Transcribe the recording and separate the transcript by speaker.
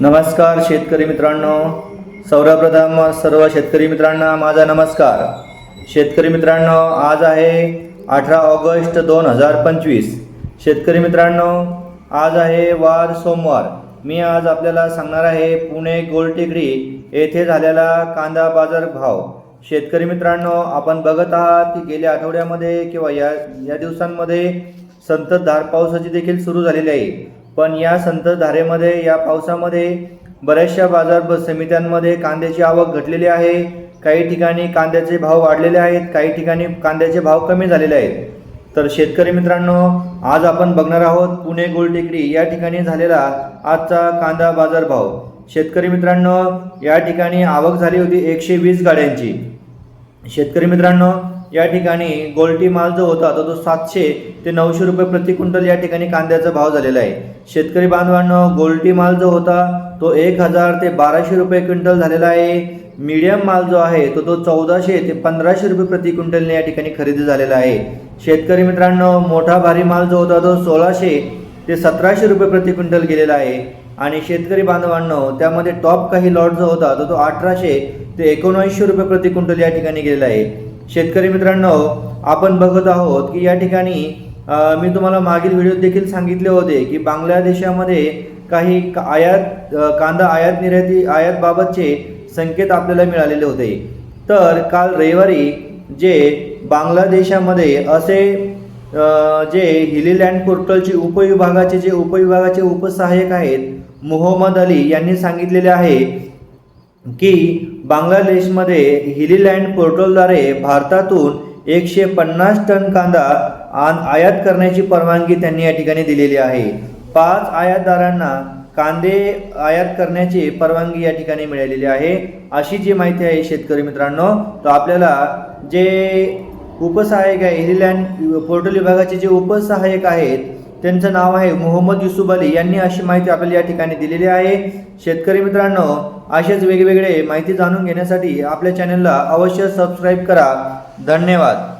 Speaker 1: नमस्कार शेतकरी मित्रांनो. सौरप्रथम सर्व शेतकरी मित्रांना माझा नमस्कार. शेतकरी मित्रांनो आज आहे अठरा ऑगस्ट दोन हजार पंचवीस. शेतकरी मित्रांनो आज आहे वार सोमवार. मी आज आपल्याला सांगणार आहे पुणे गोलटेकडी येथे झालेला कांदा बाजार भाव. शेतकरी मित्रांनो आपण बघत आहात की गेल्या आठवड्यामध्ये किंवा या या दिवसांमध्ये संततधार पावसाची देखील सुरू झालेली आहे. पण या संततधारेमध्ये या पावसामध्ये बऱ्याचशा बाजार समित्यांमध्ये कांद्याची आवक घटलेली आहे. काही ठिकाणी कांद्याचे भाव वाढलेले आहेत काही ठिकाणी कांद्याचे भाव कमी झालेले आहेत. तर शेतकरी मित्रांनो आज आपण बघणार आहोत पुणे गोलटेकडी या ठिकाणी झालेला आजचा कांदा बाजार भाव. शेतकरी मित्रांनो या ठिकाणी आवक झाली होती एकशे वीस गाड्यांची. शेतकरी मित्रांनो या ठिकाणी गोल्टी माल जो होता तो तो सातशे ते नऊशे रुपये प्रति क्विंटल या ठिकाणी कांद्याचा भाव झालेला आहे. शेतकरी बांधवांनो गोल्टी माल जो होता तो एक हजार ते बाराशे रुपये क्विंटल झालेला आहे. मीडियम माल जो आहे तो तो चौदाशे ते पंधराशे रुपये प्रति क्विंटलने या ठिकाणी खरेदी झालेला आहे. शेतकरी मित्रांनो मोठा भारी माल जो होता तो सोळाशे ते सतराशे रुपये प्रति क्विंटल गेलेला आहे. आणि शेतकरी बांधवांनो त्यामध्ये टॉप काही लॉट जो होता तो तो अठराशे ते एकोणऐंशी रुपये प्रति क्विंटल या ठिकाणी गेलेला आहे. शेतकरी मित्रांनो आपण बघत आहोत की या ठिकाणी मी तुम्हाला मागील व्हिडिओ देखील सांगितले होते की बांगलादेशामध्ये काही का- आयात कांदा आयात निर्याती आयातबाबतचे संकेत आपल्याला मिळालेले होते. तर काल रविवारी जे बांगलादेशामध्ये असे जे हिलीलँड पोर्टलचे उपविभागाचे जे उपविभागाचे उपसहाय्यक आहेत मोहम्मद अली यांनी सांगितलेले आहे की बांगलादेशमध्ये हिलीलँड पोर्टलद्वारे भारतातून एकशे पन्नास टन कांदा आन आयात करण्याची परवानगी त्यांनी या ठिकाणी दिलेली आहे. पाच आयातदारांना कांदे आयात करण्याची परवानगी या ठिकाणी मिळालेली आहे. अशी जी माहिती आहे शेतकरी मित्रांनो तर आपल्याला जे उपसहाय्यक आहे हिलीलँड पोर्टल विभागाचे जे उपसहाय्यक आहेत त्यांचं नाव आहे मोहम्मद युसुफ अली. यांनी अशी माहिती आपल्याला या ठिकाणी दिलेली आहे. शेतकरी मित्रांनो असेच वेगवेगळे माहिती जाणून घेण्यासाठी आपल्या चॅनलला अवश्य सबस्क्राईब करा. धन्यवाद.